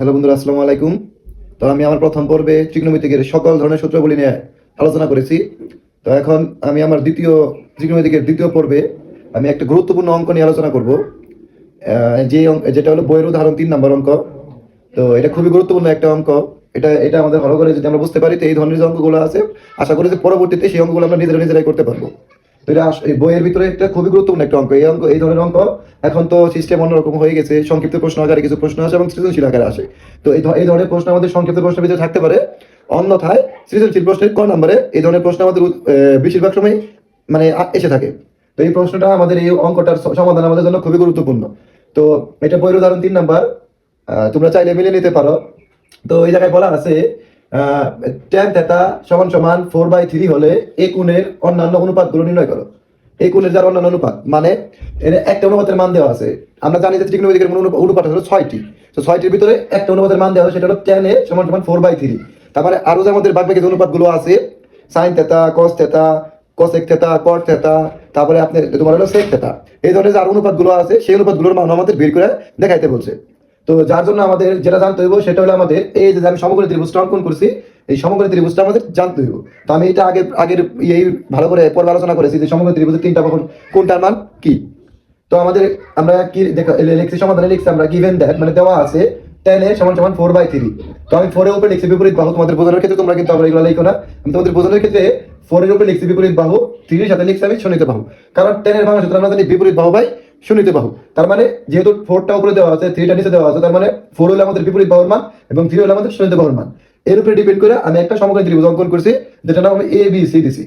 Hello বন্ধুরা, আসসালামু আলাইকুম। তো আমি আমার প্রথম পর্বে ত্রিকোণমিতিকের সকল ধরনের সূত্রগুলি নিয়ে আলোচনা করেছি। তো এখন আমি আমার দ্বিতীয়, ত্রিকোণমিতিকের দ্বিতীয় পর্বে আমি একটা গুরুত্বপূর্ণ অঙ্ক নিয়ে আলোচনা করব। যে যেটা হলো বইয়ের উদাহরণ তিন নম্বর অঙ্ক। তো এটা খুবই গুরুত্বপূর্ণ একটা অঙ্ক। এটা এটা আমাদের ভালো করে যদি আমরা বুঝতে পারি, তো এই ধরনের যে অঙ্কগুলো আছে, আশা করি যে পরবর্তীতে সেই অঙ্কগুলো আমরা নিজেরা নিজেরাই করতে পারব। এটা এই বইয়ের ভিতরে একটা খুবই গুরুত্বপূর্ণ একটা অঙ্ক। এই অঙ্ক এই ধরনের অঙ্ক এখন তো সিস্টেম অন্যরকম হয়ে গেছে। সংক্ষিপ্ত প্রশ্ন আকারে কিছু প্রশ্ন আসে এবং সৃজনশীল আকারে আসে। তো এই এই ধরনের প্রশ্ন আমাদের সংক্ষিপ্ত প্রশ্নের ভিতরে থাকতে পারে। অন্যথায় সৃজনশীল প্রশ্নের ক নম্বরে এই ধরনের প্রশ্ন আমাদের বেশিরভাগ সময় মানে এসে থাকে। তো এই প্রশ্নটা আমাদের এই অঙ্কটার সমাধান আমাদের জন্য খুবই গুরুত্বপূর্ণ। তো এটা বইয়ের উদাহরণ তিন নাম্বার। তোমরা চাইলে মিলে নিতে পারো। তো এই জায়গায় বলা আছে টেন থেটা সমান সমান ফোর বাই থ্রি হলে কোণের অন্যান্য অনুপাতগুলো নির্ণয় করো। এই কোণের যার অন্যান্য অনুপাত মানে একটা অনুপাতের মান দেওয়া আছে। আমরা জানি যে ত্রিকোণমিতিকের অনুপাত হলো ছয়টি। তো ছয়টির ভিতরে একটা অনুপাতের মান দেওয়া আছে, সেটা হলো এ সমান সমান ফোর বাই থ্রি তারপরে আরও যে আমাদের বাকি যে অনুপাতগুলো আছে sine theta cos theta cosec theta cot theta তারপরে আপনি তোমার হলো সেক থেটা এই ধরনের যে আর অনুপাতগুলো আছে, সেই অনুপাতগুলোর মান আমাদের বের করে দেখাইতে বলছে। তো যার জন্য আমাদের যেটা জানতে হইব সেটা হলো আমাদের, এই যে আমি সমগ্র ত্রিভুজটা অঙ্কন করছি, এই সমগ্র ত্রিভুজটা আমাদের জানতে হইব। তো আমি এটা আগে আগের এই ভালো করে পর্ব আলোচনা করেছি যে সমগ্র ত্রিভুজের তিনটা কখন কোনটার মান কি? তো আমাদের আমরা কি দেখা লিখছি, সমাধানে লিখছি আমরা গিভেন দ্যাট মানে দেওয়া আছে টেন এর সমান সমান ফোর বাই থ্রি তো আমি ফোরের উপরে লিখছি বিপরীত বাহু, তোমাদের বোঝানোর ক্ষেত্রে তোমরা কিন্তু আমরা এগুলো লিখো না। আমি তোমাদের বোঝানোর ক্ষেত্রে ফোরের উপরে লিখছি বিপরীত বাহু থ্রির সাথে লিখছি আমি শূন্যতে বাহু। কারণ টেনের ভাঙা সূত্র আমরা জানি বিপরীত বাহু বাই শূন্যতে বাহু তার মানে যেহেতু ফোরটা উপরে দেওয়া আছে থ্রিটা নিচে দেওয়া আছে, তার মানে ফোর হলো আমাদের বিপরীত বাহুর মান এবং থ্রি হলো আমাদের শূন্যতে বাহুর মান। এর উপরে ডিপেন্ড করে আমি একটা সমগ্র ত্রিভুজ অঙ্কন করছি যেটা নাম এ বি সি দিছি।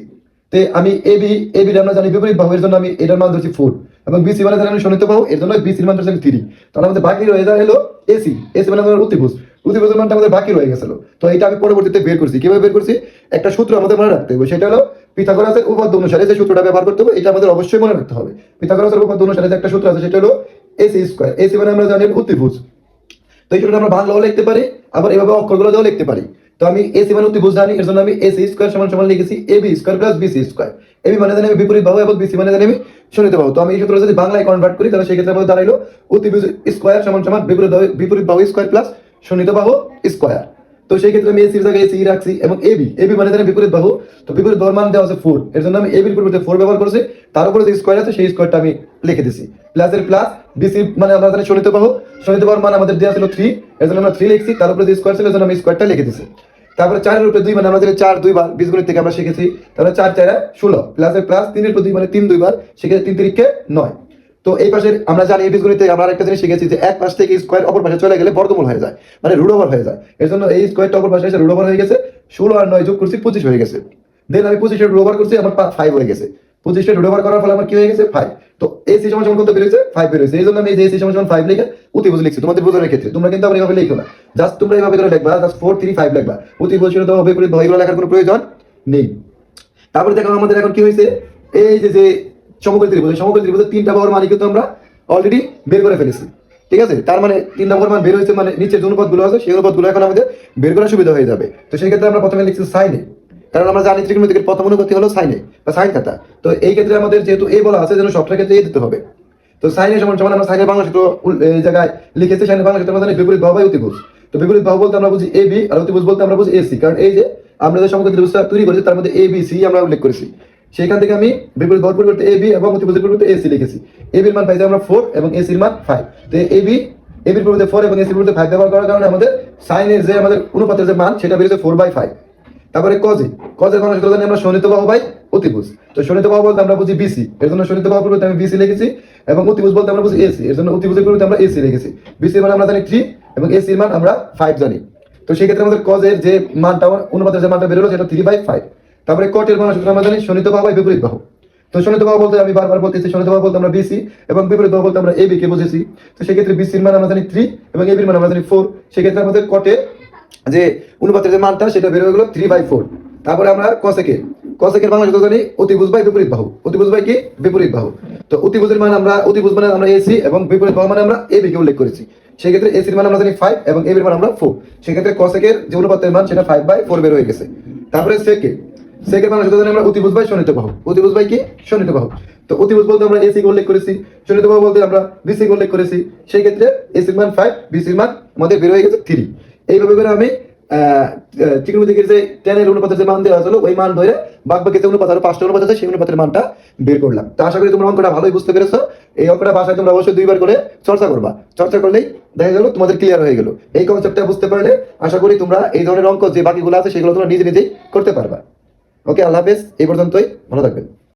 তে আমি এ বি এ বি আমরা জানি বিপরীত বাহু এর জন্য আমি এটার মান ধরছি ফোর এবং বিসি মানে জানি আমি শুনিতে বাহু এর জন্য বিসির মান ধরছি আমি থ্রি তাহলে আমাদের বাকি রয়ে যায় হলো এসি এসি মানে আমাদের অতিভুজ অতিভুজের মানটা আমাদের বাকি রয়ে গেছিল। তো এটা আমি পরবর্তীতে বের করছি। কীভাবে বের করছি? একটা সূত্র আমাদের মনে রাখতে হবে। সেটা হলো পিথাগোরাসের উপপাদ্য অনুসারে যে সূত্রটা ব্যবহার করতে হবে, এটা আমাদের অবশ্যই মনে রাখতে হবে। পিথাগোরাসের উপপাদ্য অনুসারে যে একটা সূত্র আছে, সেটা হলো এসি স্কোয়ার। এসি মানে আমরা জানি অতিভুজ তো এই সূত্রটা আমরা বাংলাও লিখতে পারি, আবার এভাবে অক্ষরগুলো দিয়েও লিখতে পারি। তো আমি এসি মানে অতিভুজ জানি, এর জন্য আমি এসি স্কোয়ার সমান সমান লিখেছি A B square plus BC square. AB মানে জানি আমি বিপরীত বাহু এবং বিসি মানে জানি আমি শূন্যতে বাহু। তো আমি এই সূত্র যদি বাংলায় কনভার্ট করি, তাহলে সেক্ষেত্রে আমাদের দাঁড়াইলো অতিভুজ স্কোয়ার সমান সমান বিপরীত বিপরীত বাহু স্কোয়ার প্লাস শূন্যত বাহু স্কোয়ার। তো সেই ক্ষেত্রে আমি এসির জায়গায় এসি রাখছি এবং এ বি এ বি মানে জানি বিপরীত বাহু। তো বিপরীত বাহুর মান দেওয়া আছে ফোর এর জন্য আমি এবির পরিবর্তে ফোর ব্যবহার করছি। তার উপরে যে স্কোয়ার আছে, সেই স্কোয়ারটা আমি লিখে দিছি। প্লাসের প্লাস বিসি মানে আমরা জানি শূন্যত বাহু। শূন্যত বাহুর মান আমাদের দেওয়া ছিল থ্রি এর জন্য আমরা থ্রি লিখছি। তার উপরে যে স্কোয়ার ছিল, এর জন্য আমি স্কোয়ারটা লিখে দিছি। তারপরে চারের উপরে দুই মানে আমরা জানি চার দুইবার বীজগণিত থেকে আমরা শিখেছি। তাহলে চার, চারে ষোলো। প্লাসের প্লাস তিনের উপর দুই মানে তিন দুইবার সেক্ষেত্রে তিন তিরিখে নয়। তো এই পাশে আমরা জানি এই বীজগণিত আমরা আরেকটা জিনিস শিখেছি যে এক পাশ থেকে স্কোয়ার অপর পাশে চলে গেলে বর্গমূল হয়ে যায় মানে রুট ওভার হয়ে যায়। এর জন্য এই স্কোয়ারটা অপর পাশে এসে রুট ওভার হয়ে গেছে, ষোলো আর নয় যোগ করছি পঁচিশ হয়ে গেছে। দেন আমি পঁচিশে রুট ওভার করছি, আমার ফাইভ হয়ে গেছে। পঁচিশটা রুট ওভার করার ফলে আমার কি হয়ে গেছে? ফাইভ তো এসি সমান সমান কত বেরোছে ফাইভ বেরোছে এই জন্য আমি এই এসি সমান সমান ফাইভ লিখে অতিভুজ লিখছি। তোমাদের বোঝানোর ক্ষেত্রে। তোমরা কিন্তু আবার এইভাবে লিখো না। জাস্ট তোমরা এইভাবে করে লিখবা জাস্ট ফোর থ্রি ফাইভ লিখবা। অতিভুজ ছিল তো বিপরীত ভয়গুলো লেখার কোনো প্রয়োজন নেই। তারপরে দেখো আমাদের এখন কি হয়েছে? এই যে যে সমকোণী ত্রিভুজ সমকোণী ত্রিভুজের তিনটা বাহুর মানে কিন্তু আমরা অলরেডি বের করে ফেলেছি। ঠিক আছে? তার মানে তিনটা বাহুর মান বের হয়েছে মানে নিচের যে অনুপাতগুলো আছে, সেই অনুপাতগুলো এখন আমাদের বের করা সুবিধা হয়ে যাবে। তো সেই ক্ষেত্রে আমরা প্রথমে লিখছি সাইনে। কারণ আমরা জানি ত্রিকোণমিতিকের প্রথম অনুপাতি হলো সাইনে বা সাইন থাটা। তো এই ক্ষেত্রে আমাদের যেহেতু এ বলা আছে, যেন সবটার ক্ষেত্রে এ দিতে হবে। তো সাইনের সমান সমান আমরা সাইনের বাংলা সূত্র এই জায়গায় লিখেছি, সাইনের বাংলা সূত্র আমাদের বিপরীত বাহু বাই অতিভুজ তো বিপরীত বাহু বলতে আমরা বুঝি এ বি আর অতিভুজ বলতে আমরা বুঝি এসি কারণ এই যে আমরা যে সমগ্র ত্রিভুজটা তৈরি করেছি, তার মধ্যে এ বি সি আমরা উল্লেখ করেছি। সেখান থেকে আমি বিপরীত বাহুর পরিবর্তে এ বি এবং অতিভুজের পরিবর্তে এসি লিখেছি। এ বির মান পাইছি আমরা ফোর এবং এসির মান ফাইভ তো এ বি পরিবর্তে ফোর এবং এসির পরিবর্তে ফাইভ ব্যবহার করার কারণে আমাদের সাইনের যে আমাদের অনুপাতের যে মান, সেটা বেরিয়েছে ফোর বাই ফাইভ তারপরে কজে কজের কোনো সূত্র জানি আমরা শোনিত বাহু বাই অতিভুজ। তো শোনিত বাহু বলতে আমরা বুঝি বিসি এর জন্য শোনিত বাহু পরিবর্তে আমি বিসি লিখেছি এবং অতিভুজ বলতে আমরা বুঝি এসি এর জন্য অতিভুজের পরিবর্তে আমরা এসি লিখেছি। বিসি মান আমরা জানি থ্রি এবং এসির মান আমরা ফাইভ জানি। তো সেই ক্ষেত্রে আমাদের কজের যে মানটা, অনুপাতের যে মানটা বেরোলো সেটা থ্রি বাই ফাইভ তারপরে কটের মান সূত্র আমরা জানি শনিত বাহু বিপরীত বাহু। তো শোনিত বাহু বলতে আমি বারবার বলতেছি, শোনিত বাহু বলতে আমরা বিসি এবং বিপরীত বাহু বলতে আমরা এবি কে বুঝেছি। তো সেক্ষেত্রে বিসির মান আমরা জানি থ্রি এবং এবির মান আমরা জানি ফোর সেক্ষেত্রে আমাদের কটে যে অনুপাতের যে মানটা, সেটা বের হয়ে গেলো থ্রি বাই ফোর তারপরে আমরা কসেকে কসেকের বাংলা সূত্র জানি অতিভুজ বাই বিপরীত বাহু। অতিভুজ বাই কি? বিপরীত বাহু। তো অতিভুজের মান আমরা, অতিভুজ মানে আমরা এসি এবং বিপরীত বাহু মানে আমরা এবি কে উল্লেখ করেছি। সেক্ষেত্রে এসির মান আমরা জানি ফাইভ এবং এবির মান আমরা ফোর সেক্ষেত্রে কসেকের যে অনুপাতের মান, সেটা ফাইভ বাই ফোর বের হয়ে গেছে। তারপরে সেকে সেকেন্ড মানুষ হতে আমরা বাই শনিত বাহু। বাই কি? শনিত বাহু। তো অতিভুজ বলতে আমরা এসি উল্লেখ করেছি। শনিত বাহু বলতে আমরা বিসি উল্লেখ করেছি। সেই ক্ষেত্রে মান ফাইভ মান আমাদের বের হয়ে গেছে থ্রি এইভাবে করে আমি যে টেনের অনুপাতের যে মান দেওয়া হলো ওই মান ধরে বাক বাকি অনুপাত আরও পাঁচটা অনুপাত আছে, সেই অনুপাতের মানটা বের করলাম। তো আশা করি তোমরা অঙ্কটা ভালোই বুঝতে পেরেছ। এই অঙ্কটা বাসায় তোমরা অবশ্যই দুইবার করে চর্চা করবা। চর্চা করলেই দেখা গেল তোমাদের ক্লিয়ার হয়ে গেল। এই কনসেপ্টটা বুঝতে পারলে আশা করি তোমরা এই ধরনের অঙ্ক যে বাকিগুলো আছে, সেগুলো তোমরা নিজে নিজেই করতে পারবা। ওকে আল্লাহ হাফেজ এই পর্যন্তই ভালো থাকবেন।